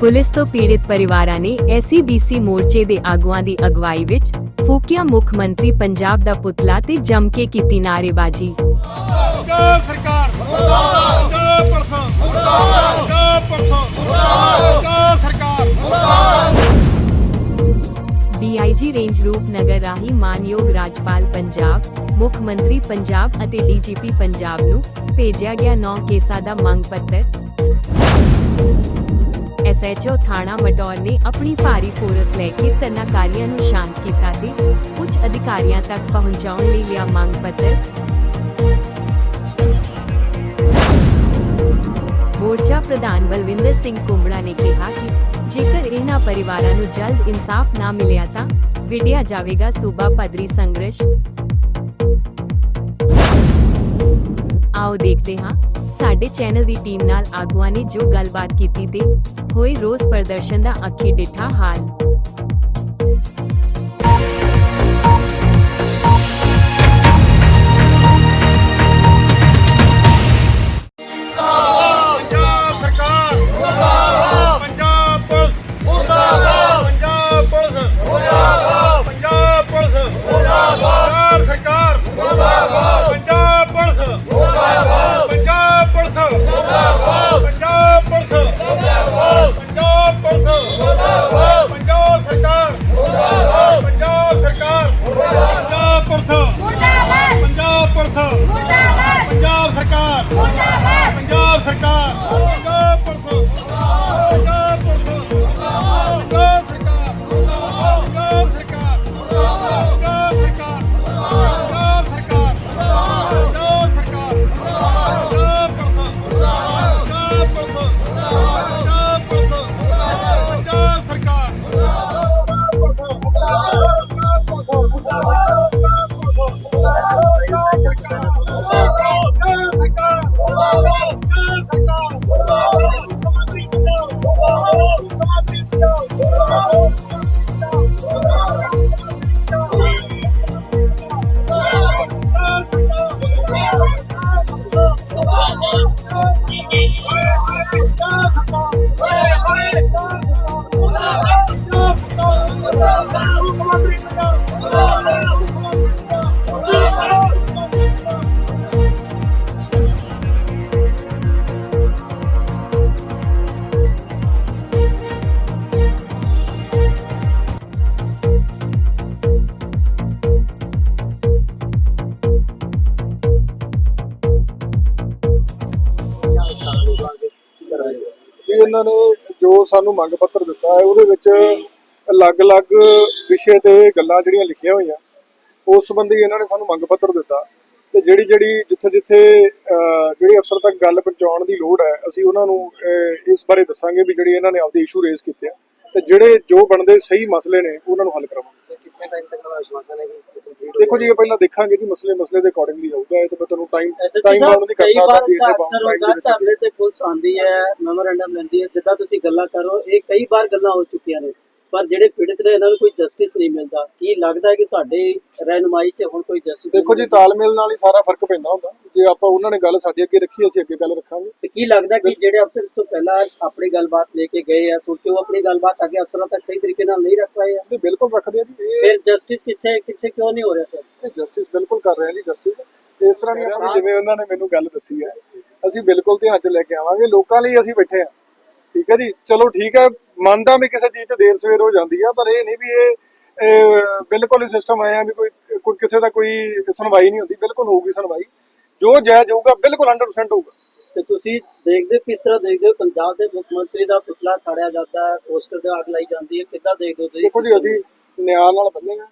Police ਤੋਂ ਪੀੜਿਤ ਪਰਿਵਾਰਾਂ ਨੇ ਐਸਸੀਬੀਸੀ ਮੋਰਚੇ ਦੇ ਆਗੂਆਂ ਦੀ ਅਗਵਾਈ ਵਿੱਚ ਫੂਕਿਆ ਮੁੱਖ ਮੰਤਰੀ ਪੰਜਾਬ ਦਾ ਪੁਤਲਾ ਤੇ ਜੰਮ ਕੇ ਕੀਤੀ ਨਾਅਰੇਬਾਜ਼ੀ। ਪੰਜਾਬ ਸਰਕਾਰ ਮੁਰਦਾਬਾਦ ਮੁਰਦਾਬਾਦ ਮੁਰਦਾਬਾਦ ਸਰਕਾਰ। ਡੀਆਈਜੀ ਰੇਂਜ ਰੂਪਨਗਰ ਰਾਹੀਂ ਮਾਨਯੋਗ ਰਾਜਪਾਲ ਪੰਜਾਬ ਮੁੱਖ ਮੰਤਰੀ ਪੰਜਾਬ ਅਤੇ ਡੀਜੀਪੀ ਪੰਜਾਬ ਨੂੰ ਭੇਜਿਆ ਗਿਆ 9 ਕੇਸਾਂ ਦਾ ਮੰਗ ਪੱਤਰ ਐਸਐਚਓ ਥਾਣਾ ਮਟੌਰ ਨੇ ਆਪਣੀ ਭਾਰੀ ਫੋਰਸ ਲੈ ਕੇ ਧਰਨਾਕਾਰੀਆਂ ਨੂੰ ਸ਼ਾਂਤ ਕੀਤਾ ਤੇ ਉੱਚ ਅਧਿਕਾਰੀਆਂ ਤੱਕ ਪਹੁੰਚਾਉਣ ਲਈ ਲਿਆ ਮੰਗ ਪੱਤਰ। ਮੋਰਚਾ ਪ੍ਰਧਾਨ ਬਲਵਿੰਦਰ ਸਿੰਘ ਕੁੰਬੜਾ ਨੇ ਕਿਹਾ ਕਿ ਜੇਕਰ ਇਹਨਾਂ ਪਰਿਵਾਰਾਂ ਨੂੰ ਜਲਦ ਇਨਸਾਫ ਨਾ ਮਿਲਿਆ ਤਾਂ ਵਿੜਿਆ ਜਾਵੇਗਾ ਸੂਬਾ ਪੱਧਰੀ ਸੰਘਰਸ਼। ਆਓ ਦੇਖਦੇ ਹਾਂ ਸਾਡੇ ਚੈਨਲ ਦੀ ਟੀਮ ਨਾਲ ਆਗੂਆਂ ਨੇ ਜੋ ਗੱਲਬਾਤ ਕੀਤੀ ਤੇ ਹੋਏ ਰੋਸ ਪ੍ਰਦਰਸ਼ਨ ਦਾ ਅੱਖੀ ਡਿੱਠਾ ਹਾਲ। ਜੀ ਇਹਨਾਂ ਨੇ ਜੋ ਸਾਨੂੰ ਮੰਗ ਪੱਤਰ ਦਿੱਤਾ ਹੈ ਉਹਦੇ ਵਿੱਚ ਅਲੱਗ-ਅਲੱਗ ਵਿਸ਼ੇ ਤੇ ਗੱਲਾਂ ਜਿਹੜੀਆਂ ਲਿਖੀਆਂ ਹੋਈਆਂ ਉਸ ਸੰਬੰਧੀ ਇਹਨਾਂ ਨੇ ਸਾਨੂੰ ਮੰਗ ਪੱਤਰ ਦਿੱਤਾ। ਤੇ ਜਿਹੜੀ ਜਿਹੜੀ ਜਿੱਥੇ-ਜਿੱਥੇ ਅਹ, ਜਿਹੜੀ ਅਫਸਰ ਤੱਕ ਗੱਲ ਪਹੁੰਚਾਉਣ ਦੀ ਲੋੜ ਹੈ ਅਸੀਂ ਉਹਨਾਂ ਨੂੰ ਅਹ, ਇਸ ਬਾਰੇ ਦੱਸਾਂਗੇ ਵੀ ਜਿਹੜੀ ਇਹਨਾਂ ਨੇ ਆਪਦੇ ਇਸ਼ੂ ਰੇਜ਼ ਕੀਤੇ ਆ। ਤੇ ਜਿਹੜੇ ਜੋ ਬਣਦੇ ਸਹੀ ਮਸਲੇ ਨੇ ਉਹਨਾਂ ਨੂੰ ਹੱਲ ਕਰਾਵਾਂਗੇ। ਕਿੰਨੇ ਟਾਈਮ ਤੱਕ ਦਾ ਆਸ਼ਵਾਸਨ ਹੈ ਕਿ ਦੇਖੋ ਜੀ ਇਹ ਪਹਿਲਾਂ ਦੇਖਾਂਗੇ ਜੀ ਮਸਲੇ ਮਸਲੇ ਦੇ ਅਕੋਰਡਿੰਗਲੀ ਹੋਊਗਾ ਇਹ ਤਾਂ ਮੈਂ ਤੁਹਾਨੂੰ ਟਾਈਮ ਟਾਈਮ ਬਾਉਂਡ ਨਹੀਂ ਕਰ ਸਕਦਾ ਵੀ ਇਹਦੇ ਹੁੰਦਾ ਧਰਨੇ ਤੇ ਪੁਲਿਸ ਆਂਦੀ ਹੈ ਮੈਮੋਰੈਂਡਮ ਲੈਂਦੀ ਹੈ ਜਿੱਦਾਂ ਤੁਸੀਂ ਗੱਲਾਂ ਕਰੋ ਇਹ ਕਈ ਵਾਰ ਗੱਲਾਂ ਹੋ ਚੁੱਕੀਆਂ ਨੇ। ਪਰ ਜਿਹੜੇ ਪੀੜਤ ਨੇ ਇਹਨਾਂ ਨੂੰ ਕੋਈ ਜਸਟਿਸ ਨਹੀਂ ਮਿਲਦਾ। ਕੀ ਲੱਗਦਾ ਹੈ ਕਿ ਤੁਹਾਡੇ ਰਹਿਨੁਮਾਈ 'ਚ ਹੁਣ ਕੋਈ ਜਸਟਿਸ ਦੇਖੋ ਜੀ ਤਾਲਮੇਲ ਨਾਲ ਹੀ ਸਾਰਾ ਫ਼ਰਕ ਪੈਂਦਾ ਹੁੰਦਾ। ਜੇ ਆਪਾਂ ਉਹਨਾਂ ਨੇ ਗੱਲ ਸਾਡੇ ਅੱਗੇ ਰੱਖੀ ਅਸੀਂ ਅੱਗੇ ਗੱਲ ਰੱਖਾਂਗੇ। ਤੇ ਕੀ ਲੱਗਦਾ ਕਿ ਜਿਹੜੇ ਅਫਸਰ ਇਸ ਤੋਂ ਪਹਿਲਾਂ ਆਪਣੀ ਗੱਲਬਾਤ ਲੈ ਕੇ ਗਏ ਆ ਸੋਚ ਆਪਣੀ ਗੱਲਬਾਤ ਅੱਗੇ ਅਫਸਰਾਂ ਤੱਕ ਸਹੀ ਤਰੀਕੇ ਨਾਲ ਨਹੀਂ ਰੱਖ ਪਾਏ ਆ? ਇਹ ਬਿਲਕੁਲ ਰੱਖਦੇ ਆ ਜੀ। ਫਿਰ ਜਸਟਿਸ ਕਿੱਥੇ ਕਿੱਥੇ ਕਿਉਂ ਨਹੀਂ ਹੋ ਰਿਹਾ ਸਰ ਜਸਟਿਸ ਬਿਲਕੁਲ ਕਰ ਰਹੇ ਆ ਜੀ ਜਸਟਿਸ ਇਸ ਤਰ੍ਹਾਂ ਦੀ ਆਪਣੀ ਜਿਵੇਂ ਉਹਨਾਂ ਨੇ ਮੈਨੂੰ ਗੱਲ ਦੱਸੀ ਹੈ ਅਸੀਂ ਬਿਲਕੁਲ ਧਿਆਨ 'ਚ ਲੈ ਕੇ ਆਵਾਂਗੇ। ਲੋਕਾਂ ਲਈ ਅਸੀਂ ਬੈਠੇ ਆ। ਠੀਕ ਹੈ ਜੀ? ਚਲੋ ਠੀਕ ਹੈ ਮੰਨਦਾ ਵੀ ਕਿਸੇ ਚੀਜ਼ 'ਚ ਦੇਰ ਸਵੇਰ ਹੋ ਜਾਂਦੀ ਆ ਪਰ ਇਹ ਨਹੀਂ ਵੀ ਇਹ ਬਿਲਕੁਲ ਹੀ ਸਿਸਟਮ ਆਇਆ ਵੀ ਕੋਈ ਕੋਈ ਕਿਸੇ ਦਾ ਕੋਈ ਸੁਣਵਾਈ ਨਹੀਂ ਹੁੰਦੀ ਬਿਲਕੁਲ ਹੋਊਗੀ ਸੁਣਵਾਈ। ਜੋ ਜਾਇਜ਼ ਹੋਊਗਾ ਬਿਲਕੁਲ 100% ਹੋਊਗਾ। ਤੇ ਤੁਸੀਂ ਦੇਖਦੇ ਹੋ ਕਿਸ ਤਰ੍ਹਾਂ ਦੇਖਦੇ ਹੋ ਪੰਜਾਬ ਦੇ ਮੁੱਖ ਮੰਤਰੀ ਦਾ ਪੁਤਲਾ ਸਾੜਿਆ ਜਾਂਦਾ ਹੈ ਪੋਸਟਰ ਤੇ ਅੱਗ ਲਾਈ ਜਾਂਦੀ ਹੈ ਕਿੱਦਾਂ ਦੇਖਦੇ ਹੋ ਤੁਸੀਂ ਦੇਖੋ ਜੀ ਅਸੀਂ ਨਿਆਂ ਨਾਲ ਬੰਨੇਗਾ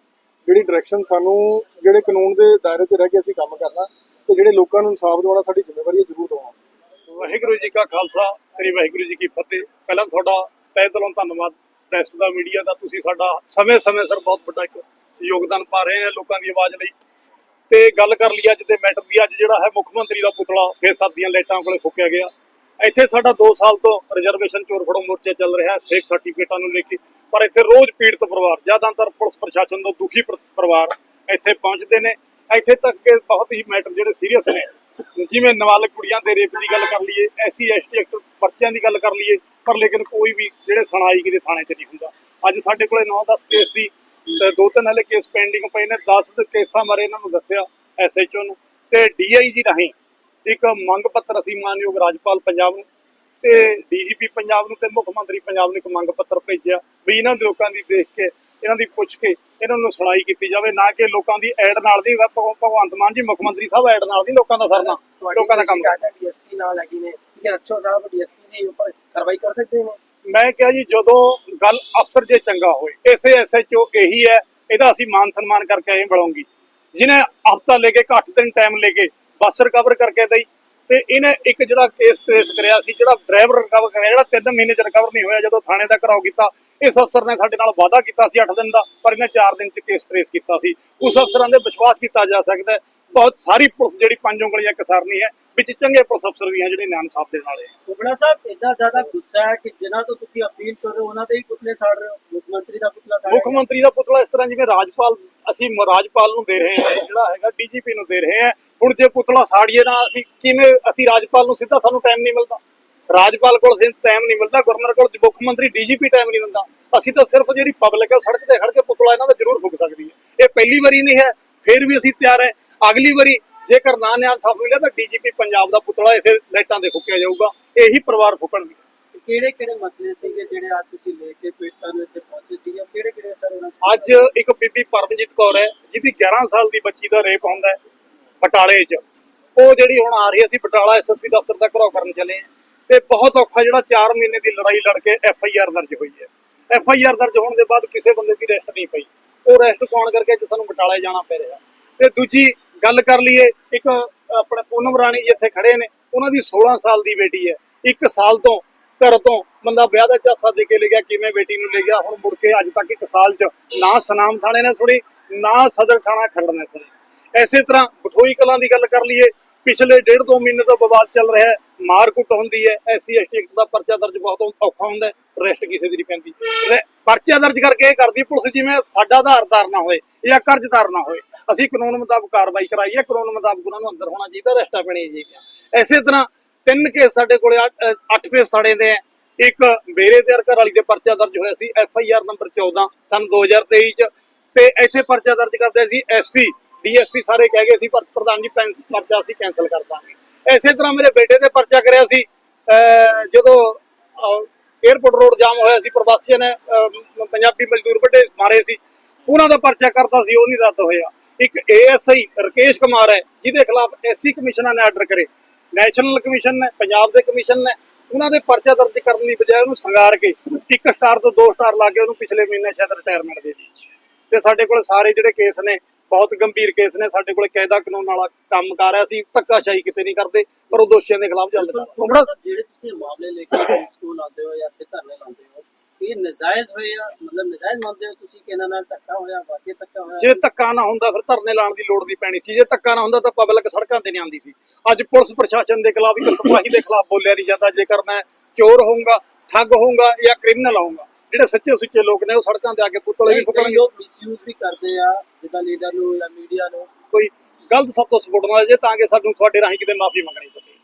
ਜਿਹੜੀ ਡਾਇਰੈਕਸ਼ਨ ਸਾਨੂੰ ਜਿਹੜੇ ਕਾਨੂੰਨ ਦੇ ਦਾਇਰੇ 'ਚ ਰਹਿ ਕੇ ਅਸੀਂ ਕੰਮ ਕਰਨਾ ਤੇ ਜਿਹੜੇ ਲੋਕਾਂ ਨੂੰ ਇਨਸਾਫ ਦਿਵਾਉਣਾ ਸਾਡੀ ਜ਼ਿੰਮੇਵਾਰੀ ਹੈ ਜ਼ਰੂਰ ਦਵਾਉਣਾ ਵਾਹਿਗੁਰੂ ਜੀ ਕਾ ਖਾਲਸਾ ਸ੍ਰੀ ਵਾਹਿਗੁਰੂ ਜੀ ਕੀ ਫਤਿਹ। ਪਹਿਲਾਂ ਤੁਹਾਡਾ ਤਹਿ ਦਿਲੋਂ ਧੰਨਵਾਦ ਪ੍ਰੈਸ ਦਾ, ਮੀਡੀਆ ਦਾ। ਤੁਸੀਂ ਸਾਡਾ ਸਮੇਂ-ਸਮੇਂ ਸਿਰ ਬਹੁਤ ਵੱਡਾ ਇੱਕ ਯੋਗਦਾਨ ਪਾ ਰਹੇ ਨੇ ਲੋਕਾਂ ਦੀ ਆਵਾਜ਼ ਲਈ। ਤੇ ਗੱਲ ਕਰ ਲਈ ਅੱਜ ਦੇ ਮੈਟਰ ਦੀ। ਅੱਜ ਜਿਹੜਾ ਹੈ ਮੁੱਖ ਮੰਤਰੀ ਦਾ ਪੁਤਲਾ ਫੇਸਬ ਦੀਆਂ ਲਾਈਟਾਂ ਕੋਲੇ ਫੁੱਕਿਆ ਗਿਆ। ਇੱਥੇ ਸਾਡਾ 2 ਸਾਲ ਤੋਂ ਰਿਜ਼ਰਵੇਸ਼ਨ ਚੋਰ ਫੜੋ ਮੋਰਚਾ ਚੱਲ ਰਿਹਾ ਹੈ। ਫੇਕ ਸਰਟੀਫਿਕੇਟਾਂ ਨੂੰ ਲੈ ਕੇ। ਪਰ ਇੱਥੇ ਰੋਜ਼ ਪੀੜਤ ਪਰਿਵਾਰ, ਜ਼ਿਆਦਾਤਰ ਪੁਲਿਸ ਪ੍ਰਸ਼ਾਸਨ ਤੋਂ ਦੁਖੀ ਪਰਿਵਾਰ ਇੱਥੇ ਪਹੁੰਚਦੇ ਨੇ। ਇੱਥੇ ਤੱਕ ਕਿ ਬਹੁਤ ਹੀ ਮੈਟਰ ਜਿਹੜੇ ਸੀਰੀਅਸ ਨੇ। ਜਿਵੇਂ ਨਾਬਾਲਗ ਕੁੜੀਆਂ ਦੇ ਰੇਪ ਦੀ ਗੱਲ ਕਰ ਲਈਏ, ਐਸਸੀ, ਐਸਟੀ ਐਕਟ ਪਰਚਿਆਂ ਦੀ ਗੱਲ ਕਰ ਲਈਏ ਪਰ ਲੇਕਿਨ ਕੋਈ ਵੀ ਜਿਹੜੇ ਸੁਣਾਈ ਕਿਤੇ ਥਾਣੇ 'ਚ ਨਹੀਂ ਹੁੰਦਾ। ਅੱਜ ਸਾਡੇ ਕੋਲੇ 9-10 ਕੇਸ ਸੀ ਤੇ ਦੋ ਤਿੰਨ ਹਲੇ ਕੇਸ ਪੈਂਡਿੰਗ ਪਏ ਨੇ 10 ਕੇਸਾਂ ਬਾਰੇ ਇਹਨਾਂ ਨੂੰ ਦੱਸਿਆ ਐਸਐਚਓ ਨੂੰ। ਤੇ ਡੀਆਈਜੀ ਰਾਹੀਂ ਇੱਕ ਮੰਗ ਪੱਤਰ ਅਸੀਂ ਮਾਨਯੋਗ ਰਾਜਪਾਲ ਪੰਜਾਬ ਨੂੰ ਤੇ ਡੀਜੀਪੀ ਪੰਜਾਬ ਨੂੰ ਤੇ ਮੁੱਖ ਮੰਤਰੀ ਪੰਜਾਬ ਨੂੰ ਇੱਕ ਮੰਗ ਪੱਤਰ ਭੇਜਿਆ ਵੀ ਇਹਨਾਂ ਦੇ ਲੋਕਾਂ ਦੀ ਦੇਖ ਕੇ ਇਹਨਾਂ ਦੀ ਪੁੱਛ ਕੇ ਇਹਨਾਂ ਨੂੰ ਸੁਣਾਈ ਕੀਤੀ ਜਾਵੇ ਨਾ ਕਿ ਲੋਕਾਂ ਦੀ ਐਡ ਨਾਲ ਦੀ ਭਗ- ਭਗਵੰਤ ਮਾਨ ਜੀ ਮੁੱਖ ਮੰਤਰੀ ਸਾਹਿਬ ਐਡ ਨਾਲ ਦੀ ਲੋਕਾਂ ਦਾ ਸਰਨਾ ਲੋਕਾਂ ਦਾ ਕੰਮ। ਡੀਐਸਪੀ ਨਾਲ ਹੈਗੀ ਨੇ ਕਿ ਅੱਛੋ ਸਾਹਿਬ ਡੀਐਸਪੀ ਦੇ ਉੱਪਰ ਕਾਰਵਾਈ ਕਰ ਸਕਦੇ ਨੇ? ਮੈਂ ਕਿਹਾ ਜੀ, ਜਦੋਂ ਗੱਲ ਅਫਸਰ ਜੇ ਚੰਗਾ ਹੋਏ, ਇਸੇ ਐਸਐਚਓ ਇਹੀ ਹੈ, ਇਹਦਾ ਅਸੀਂ ਮਾਨ ਸਨਮਾਨ ਕਰਕੇ ਐਂ ਬੁਲਾਉਂਗੀ। ਜਿਹਨੇ ਹਫਤਾ ਲੈ ਕੇ 8 ਦਿਨ ਟਾਈਮ ਲੈ ਕੇ ਬੱਸ ਰਿਕਵਰ ਕਰਕੇ ਦਈ, ਤੇ ਇਹਨੇ ਇੱਕ ਜਿਹੜਾ ਕੇਸ ਟ੍ਰੇਸ ਕਰਿਆ ਸੀ, ਜਿਹੜਾ ਡਰਾਈਵਰ ਰਿਕਵਰ ਕਰਿਆ, ਜਿਹੜਾ 3 ਮਹੀਨੇ ਚ ਰਿਕਵਰ ਨਹੀਂ ਹੋਇਆ, ਜਦੋਂ ਥਾਣੇ ਦਾ ਘਰਾਓ ਕੀਤਾ, ਇਸ ਅਫਸਰ ਨੇ ਸਾਡੇ ਨਾਲ ਵਾਅਦਾ ਕੀਤਾ ਸੀ 8 ਦਿਨ ਦਾ, ਪਰ ਇਹਨੇ 4 ਦਿਨ ਚ ਕੇਸ ਟ੍ਰੇਸ ਕੀਤਾ ਸੀ। ਉਸ ਅਫਸਰਾਂ ਦੇ ਵਿਸ਼ਵਾਸ ਕੀਤਾ ਜਾ ਸਕਦਾ ਬਹੁਤ ਸਾਰੀ ਪੁਲਿਸ ਜਿਹੜੀ ਪੰਜ ਉਂਗਲੀਆਂ ਕਸਰਨੀ ਹੈ ਵਿੱਚ ਚੰਗੇ ਪੁਲਿਸ ਅਫਸਰ ਵੀ ਹਨ ਜਿਹੜੇ ਸਾਫ਼ ਦੇਣ ਵਾਲੇ ਹੈ ਕੁਬੜਾ ਸਾਹਿਬ ਇੰਨਾ ਜ਼ਿਆਦਾ ਗੁੱਸਾ ਹੈ ਕਿ ਜਿਨ੍ਹਾਂ ਤੋਂ ਤੁਸੀਂ ਅਪੀਲ ਕਰ ਰਹੇ ਹੋ ਉਹਨਾਂ ਦੇ ਹੀ ਪੁਤਲੇ ਸਾੜ ਰਹੇ ਹੋ? ਮੁੱਖ ਮੰਤਰੀ ਦਾ ਪੁਤਲਾ ਸਾੜ ਮੁੱਖ ਮੰਤਰੀ ਦਾ ਪੁਤਲਾ ਇਸ ਤਰ੍ਹਾਂ ਜਿਵੇਂ ਰਾਜਪਾਲ ਅਸੀਂ ਰਾਜਪਾਲ ਨੂੰ ਦੇ ਰਹੇ ਹਾਂ ਜਿਹੜਾ ਹੈਗਾ ਡੀਜੀਪੀ ਨੂੰ ਦੇ ਰਹੇ ਹਾਂ। ਹੁਣ ਜੇ ਪੁਤਲਾ ਸਾੜੀਏ ਨਾ ਅਸੀਂ ਕਿਵੇਂ ਅਸੀਂ ਰਾਜਪਾਲ ਨੂੰ ਸਿੱਧਾ ਸਾਨੂੰ ਟਾਈਮ ਨਹੀਂ ਮਿਲਦਾ। ਰਾਜਪਾਲ ਕੋਲ ਟਾਈਮ ਨਹੀਂ ਮਿਲਦਾ ਗਵਰਨਰ ਕੋਲ ਮੁੱਖ ਮੰਤਰੀ ਡੀਜੀਪੀ ਟਾਈਮ ਨਹੀਂ ਦਿੰਦਾ। ਅਸੀਂ ਤਾਂ ਸਿਰਫ ਜਿਹੜੀ ਪਬਲਿਕ ਹੈ ਸੜਕ ਤੇ ਖੜ ਕੇ ਪੁਤਲਾ ਇਹਨਾਂ ਦਾ ਜ਼ਰੂਰ ਫੁੱਕ ਸਕਦੀ ਹੈ। ਇਹ ਪਹਿਲੀ ਵਾਰੀ ਨਹੀਂ ਹੈ ਫਿਰ ਵੀ ਅਸੀਂ ਤਿਆਰ ਹੈ। ਅਗਲੀ ਵਾਰੀ ਜੇਕਰ ਨਾ ਨਿਆਂ ਸਾਫ਼ ਮਿਲਿਆ ਤਾਂ ਡੀਜੀਪੀ ਪੰਜਾਬ ਦਾ ਪੁਤਲਾ ਇਸੇ ਲਾਈਟਾਂ ਤੇ ਫੁੱਕਿਆ ਜਾਊਗਾ। ਇਹੀ ਪਰਿਵਾਰ ਫੁੱਕਣਗੇ ਕਿਹੜੇ ਕਿਹੜੇ ਮਸਲੇ ਸੀਗੇ ਜਿਹੜੇ ਅੱਜ ਤੁਸੀਂ ਲੈ ਕੇ ਪੀੜਤਾਂ ਨੂੰ ਇੱਥੇ ਪਹੁੰਚੇ ਸੀਗੇ? ਕਿਹੜੇ ਕਿਹੜੇ ਸਰ ਉਹਨਾਂ ਅੱਜ ਇੱਕ ਬੀਬੀ ਪਰਮਜੀਤ ਕੌਰ ਹੈ ਜਿਹਦੀ 11 ਸਾਲ ਦੀ ਬੱਚੀ ਦਾ ਰੇਪ ਹੁੰਦਾ ਹੈ ਬਟਾਲੇ 'ਚ। ਉਹ ਜਿਹੜੀ ਹੁਣ ਆ ਰਹੀ ਅਸੀਂ ਬਟਾਲਾ ਐਸਐਸਪੀ ਦਫ਼ਤਰ ਦਾ ਘਰਾਓ ਕਰਨ ਚੱਲੇ ਤੇ ਬਹੁਤ ਔਖਾ ਜਿਹੜਾ 4 ਮਹੀਨੇ ਦੀ ਲੜਾਈ ਲੜ ਕੇ ਐਫ ਆਈ ਆਰ ਦਰਜ ਹੋਈ ਹੈ। ਐਫ ਆਈ ਆਰ ਦਰਜ ਹੋਣ ਦੇ ਬਾਅਦ ਕਿਸੇ ਬੰਦੇ ਦੀ ਰੈਸਟ ਨਹੀਂ ਪਈ। ਉਹ ਰੈਸਟ ਪਾਉਣ ਕਰਕੇ ਅੱਜ ਸਾਨੂੰ ਬਟਾਲੇ ਜਾਣਾ ਪੈ ਰਿਹਾ? ਤੇ ਦੂਜੀ ਗੱਲ ਕਰ ਲਈਏ, ਇੱਕ ਆਪਣੇ ਪੂਨਮ ਰਾਣੀ ਜੀ ਇੱਥੇ ਖੜੇ ਨੇ, ਉਹਨਾਂ ਦੀ 16 ਸਾਲ ਦੀ ਬੇਟੀ ਹੈ। ਇੱਕ ਸਾਲ ਤੋਂ ਘਰ ਤੋਂ ਬੰਦਾ ਵਿਆਹ ਦਾ ਝਾਸਾ ਦੇ ਕੇ ਲੈ ਗਿਆ, ਕਿਵੇਂ ਬੇਟੀ ਨੂੰ ਲੈ ਗਿਆ, ਹੁਣ ਮੁੜ ਕੇ ਅੱਜ ਤੱਕ ਇੱਕ ਸਾਲ ਚ ਨਾ ਸਨਾਮ ਥਾਣੇ ਨੇ ਸੁਣੀ, ਨਾ ਸਦਰ ਥਾਣਾ ਖਰੜ ਨੇ ਸੁਣੀ। ਐਸੇ ਤਰ੍ਹਾਂ ਬਠੋਈ ਕਲਾਂ ਦੀ ਗੱਲ ਕਰ ਲਈਏ, ਪਿਛਲੇ ਡੇਢ ਦੋ ਮਹੀਨੇ ਤੋਂ ਵਿਵਾਦ ਚੱਲ ਰਿਹਾ ਹੈ। ਮਾਰ ਹੁੰਦੀ ਹੈ ਐਸਸੀ ਐਸਟੀ ਦਾ ਪਰਚਾ ਦਰਜ ਬਹੁਤ ਔਖਾ ਹੁੰਦਾ ਰੈਸਟ ਕਿਸੇ ਦੀ ਨਹੀਂ ਪੈਂਦੀ। ਪਰਚਾ ਦਰਜ ਕਰਕੇ ਇਹ ਕਰਦੀ ਪੁਲਿਸ ਜਿਵੇਂ ਸਾਡਾ ਆਧਾਰਦਾਰ ਨਾ ਹੋਏ ਜਾਂ ਕਰਜ਼ਦਾਰ ਨਾ ਹੋਏ, ਅਸੀਂ ਕਾਨੂੰਨ ਮੁਤਾਬਕ ਕਾਰਵਾਈ ਕਰਾਈਏ ਕਾਨੂੰਨ ਮੁਤਾਬਕ ਉਹਨਾਂ ਨੂੰ ਅੰਦਰ ਹੋਣਾ ਚਾਹੀਦਾ ਰੈਸਟਾਂ ਪੈਣੀਆਂ ਚਾਹੀਦੀਆਂ। ਐਸੇ ਤਰ੍ਹਾਂ ਤਿੰਨ ਕੇਸ ਸਾਡੇ ਕੋਲੇ 8 ਕੇਸ ਸੜੇ ਦੇ ਆ। ਇੱਕ ਮੇਰੇ ਤੇ ਘਰ ਵਾਲੀ ਦੇ ਪਰਚਾ ਦਰਜ ਹੋਇਆ ਸੀ, ਐਫ ਆਈ ਆਰ ਨੰਬਰ 14 ਸਨ 2023 ਚ। ਤੇ ਇੱਥੇ ਪਰਚਾ ਦਰਜ ਕਰਦੇ ਸੀ ਐਸਪੀ ਡੀਐਸਪੀ ਸਾਰੇ ਕਹਿ ਗਏ ਸੀ, ਪਰ ਪ੍ਰਧਾਨ ਜੀ ਪਰਚਾ ਅਸੀਂ ਕੈਨਸਲ ਕਰ ਦਾਂਗੇ। ਐਸੇ ਤਰ੍ਹਾਂ ਮੇਰੇ ਬੇਟੇ ਤੇ ਪਰਚਾ ਕਰਿਆ ਸੀ, ਅਹ, ਜਦੋਂ 에어ਪੋਰਟ ਰੋਡ ਜਾਮ ਹੋਇਆ ਸੀ, ਪ੍ਰਵਾਸੀਆਂ ਨੇ ਪੰਜਾਬੀ ਮਜ਼ਦੂਰ ਵੱਡੇ ਮਾਰੇ ਸੀ, ਉਹਨਾਂ ਦਾ ਪਰਚਾ ਕਰਤਾ ਸੀ, ਉਹ ਨਹੀਂ ਰੱਦ ਹੋਇਆ। ਇੱਕ ਏਐਸਆਈ ਰਕੇਸ਼ ਕੁਮਾਰ ਹੈ, ਜਿਹਦੇ ਖਿਲਾਫ ਐਸਸੀ ਕਮਿਸ਼ਨਰ ਨੇ ਆਰਡਰ ਕਰੇ। ਨੈਸ਼ਨਲ ਕਮਿਸ਼ਨ ਨੇ, ਪੰਜਾਬ ਦੇ ਕਮਿਸ਼ਨ ਨੇ, ਉਹਨਾਂ ਦੇ ਪਰਚਾ ਦਰਜ ਕਰਨ ਦੀ ਬਜਾਏ ਉਹਨੂੰ ਸੰਗਾਰ ਕੇ, ਇੱਕ ਸਟਾਰ ਤੋਂ ਦੋ ਸਟਾਰ ਲਾ ਕੇ ਉਹਨੂੰ ਪਿਛਲੇ ਮਹੀਨੇ ਸ਼ਾਇਦ ਰਿਟਾਇਰਮੈਂਟ ਦੇ ਦਿੱਤੀ। ਤੇ ਸਾਡੇ ਕੋਲ ਸਾਰੇ ਜਿਹੜੇ ਕੇਸ ਨੇ ਬਹੁਤ ਗੰਭੀਰ ਕੇਸ ਨੇ ਸਾਡੇ ਕੋਲ ਕਾਇਦਾ ਕਾਨੂੰਨ ਵਾਲਾ ਕੰਮ ਕਰ ਰਿਹਾ ਸੀ ਧੱਕਾਸ਼ਾਹੀ ਕਿਤੇ ਨਹੀਂ ਕਰਦੇ ਪਰ ਉਹ ਦੋਸ਼ੀਆਂ ਦੇ ਖਿਲਾਫ ਜਲਦ ਜਿਹੜੇ ਤੁਸੀਂ ਮਾਮਲੇ ਲੈ ਕੇ ਸਕੂਲ ਆਉਂਦੇ ਹੋ ਜਾਂ ਇੱਥੇ ਧਰਨੇ ਲਾਉਂਦੇ ਹੋ ਇਹ ਨਜਾਇਜ਼ ਹੋਏ ਆ? ਮਤਲਬ ਨਜਾਇਜ਼ ਮੰਨਦੇ ਹੋ ਤੁਸੀਂ ਕਿ ਇਹਨਾਂ ਨਾਲ ਹੋਇਆ ਧੱਕਾ ਹੋਇਆ? ਜੇ ਧੱਕਾ ਨਾ ਹੁੰਦਾ ਫਿਰ ਧਰਨੇ ਲਾਉਣ ਦੀ ਲੋੜ ਨਹੀਂ ਪੈਣੀ ਸੀ। ਜੇ ਧੱਕਾ ਨਾ ਹੁੰਦਾ ਤਾਂ ਪਬਲਿਕ ਸੜਕਾਂ ਤੇ ਨਹੀਂ ਆਉਂਦੀ ਸੀ। ਅੱਜ ਪੁਲਿਸ ਪ੍ਰਸ਼ਾਸਨ ਦੇ ਖਿਲਾਫ ਇੱਕ ਸਿਪਾਹੀ ਦੇ ਖਿਲਾਫ ਬੋਲਿਆ ਨਹੀਂ ਜਾਂਦਾ ਜੇਕਰ ਮੈਂ ਚੋਰ ਹੋਊਂਗਾ ਠੱਗ ਹੋਊਂਗਾ ਜਾਂ ਕ੍ਰਿਮੀਨਲ ਹੋਊਂਗਾ। ਜਿਹੜੇ ਸੱਚੇ ਸੁੱਚੇ ਲੋਕ ਨੇ ਉਹ ਸੜਕਾਂ ਤੇ ਆ ਕੇ ਪੁਤਲੇ ਵੀ ਕਈ ਫੁੱਕਣਗੇ। ਲੋਕ ਮਿਸਯੂਜ਼ ਵੀ ਕਰਦੇ ਆ ਜਿੱਦਾਂ ਲੀਡਰ ਨੂੰ ਜਾਂ ਮੀਡੀਆ ਨੂੰ। ਕੋਈ ਗਲਤ ਸਭ ਤੋਂ ਸਪੋਰਟ ਨਾਲ ਜੇ ਤਾਂ ਕਿ ਸਾਨੂੰ ਤੁਹਾਡੇ ਰਾਹੀਂ ਕਿਤੇ ਮਾਫੀ ਮੰਗਣੀ ਪਵੇ।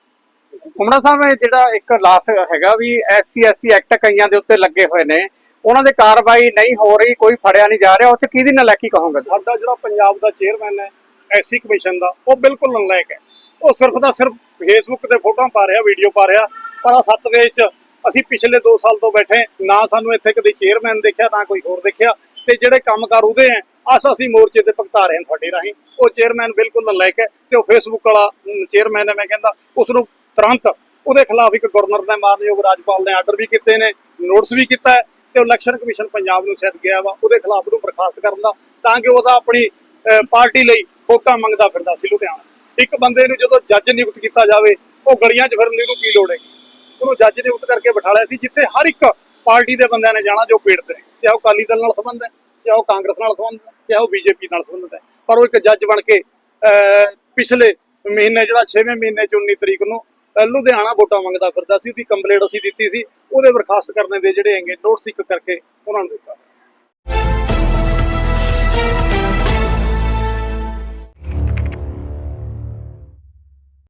ਕੁਮੜਾ ਸਾਹਿਬ ਇਹ ਜਿਹੜਾ ਇੱਕ ਲਾਸਟ ਹੈਗਾ ਵੀ ਐਸਸੀ ਐਸਟੀ ਐਕਟ ਕਈਆਂ ਦੇ ਉੱਤੇ ਲੱਗੇ ਹੋਏ ਨੇ। ਉਹਨਾਂ ਦੇ ਕਾਰਵਾਈ ਨਹੀਂ ਹੋ ਰਹੀ ਕੋਈ ਫੜਿਆ ਨਹੀਂ ਜਾ ਰਿਹਾ। ਉੱਥੇ ਕਿਹਦੀ ਨਲਾਇਕੀ ਕਹੋਗੇ? ਸਾਡਾ ਜਿਹੜਾ ਪੰਜਾਬ ਦਾ ਚੇਅਰਮੈਨ ਹੈ ਐਸਸੀ ਕਮਿਸ਼ਨ ਦਾ ਉਹ ਬਿਲਕੁਲ ਨਲਾਇਕ ਹੈ। ਉਹ ਸਿਰਫ ਦਾ ਸਿਰਫ ਫੇਸਬੁੱਕ ਤੇ ਫੋਟੋਆਂ ਪਾ ਰਿਹਾ ਵੀਡੀਓ ਪਾ ਰਿਹਾ ਪਰ ਆ ਸੱਤ ਵੇਚ ਚ ਅਸੀਂ ਪਿਛਲੇ 2 ਸਾਲ ਤੋਂ ਬੈਠੇ ਨਾ ਸਾਨੂੰ ਇੱਥੇ ਕਦੇ ਚੇਅਰਮੈਨ ਦੇਖਿਆ, ਨਾ ਕੋਈ ਹੋਰ ਦੇਖਿਆ। ਤੇ ਜਿਹੜੇ ਕੰਮਕਾਰ ਉਹਦੇ ਹੈ ਅਸ ਅਸੀਂ ਮੋਰਚੇ ਤੇ ਭੁਗਤਾ ਰਹੇ ਹਾਂ ਤੁਹਾਡੇ ਰਾਹੀਂ। ਉਹ ਚੇਅਰਮੈਨ ਬਿਲਕੁਲ ਨਲਾਇਕ ਹੈ ਤੇ ਉਹ ਫੇਸਬੁੱਕ ਵਾਲਾ ਚੇਅਰਮੈਨ ਹੈ, ਮੈਂ ਕਹਿੰਦਾ ਉਸ ਨੂੰ ਤੁਰੰਤ ਉਹਦੇ ਖਿਲਾਫ ਇੱਕ ਗਵਰਨਰ ਨੇ ਮਾਨਯੋਗ ਰਾਜਪਾਲ ਨੇ ਆਰਡਰ ਵੀ ਕੀਤੇ ਨੇ ਨੋਟਿਸ ਵੀ ਕੀਤਾ ਤੇ ਇਲੈਕਸ਼ਨ ਕਮਿਸ਼ਨ ਪੰਜਾਬ ਨੂੰ ਸੈੱਟ ਗਿਆ ਵਾ, ਉਹਦੇ ਖਿਲਾਫ ਉਹਨੂੰ ਬਰਖਾਸਤ ਕਰਨ ਦਾ, ਤਾਂ ਕਿ ਉਹਦਾ ਆਪਣੀ ਪਾਰਟੀ ਲਈ ਵੋਟਾਂ ਮੰਗਦਾ ਫਿਰਦਾ ਸੀ ਲੁਧਿਆਣਾ। ਇੱਕ ਬੰਦੇ ਨੂੰ ਜਦੋਂ ਜੱਜ ਨਿਯੁਕਤ ਕੀਤਾ ਜਾਵੇ, ਉਹ ਗਲੀਆਂ 'ਚ ਫਿਰਨ ਦੀ ਉਹਨੂੰ ਕੀ ਲੋੜ ਹੈ ਉਹਨੂੰ ਜੱਜ ਨਿਯੁਕਤ ਕਰਕੇ ਬਿਠਾਲਿਆ ਸੀ ਜਿੱਥੇ ਹਰ ਇੱਕ ਪਾਰਟੀ ਦੇ ਬੰਦਿਆਂ ਨੇ ਜਾਣਾ ਜੋ ਪੀੜਤ ਨੇ। ਚਾਹੇ ਉਹ ਅਕਾਲੀ ਦਲ ਨਾਲ ਸੰਬੰਧ ਹੈ ਚਾਹੇ ਉਹ ਕਾਂਗਰਸ ਨਾਲ ਸੰਬੰਧ ਹੈ ਚਾਹੇ ਉਹ ਬੀਜੇਪੀ ਨਾਲ ਸੰਬੰਧਿਤ ਹੈ। ਪਰ ਉਹ ਇੱਕ ਜੱਜ ਬਣ ਕੇ ਅਹ, ਪਿਛਲੇ ਮਹੀਨੇ ਜਿਹੜਾ 6ਵੇਂ ਮਹੀਨੇ 'ਚ 19 ਤਰੀਕ ਨੂੰ ਲੁਧਿਆਣਾ ਵੋਟਾਂ ਮੰਗਦਾ ਫਿਰਦਾ ਸੀ ਉਹਦੀ ਕੰਪਲੇਂਟ ਅਸੀਂ ਦਿੱਤੀ ਸੀ। ਉਹਦੇ ਬਰਖਾਸਤ ਕਰਨੇ ਦੇ ਜਿਹੜੇ ਹੈਗੇ ਨੋਟਿਸ ਇੱਕ ਕਰਕੇ ਉਹਨਾਂ ਨੂੰ ਦਿੱਤਾ।